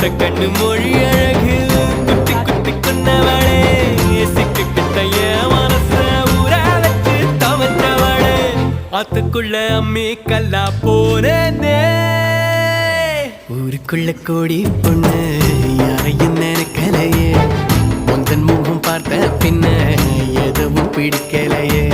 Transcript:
முட்டை கண்ணு மொழி அழகு. குட்டி குட்டி கொண்டவளே சிக்கு கிட்டைய மனச ஊற வச்சு தவற்றவளே. ஆத்துக்குள்ள அம்மி கல்லா போனே ஊருக்குள்ள கோடி பொண்ணு யாரையும் நினைக்கலையே. முந்தன் முகம் பார்த்த பின்ன எதுவும் பிடிக்கலையே.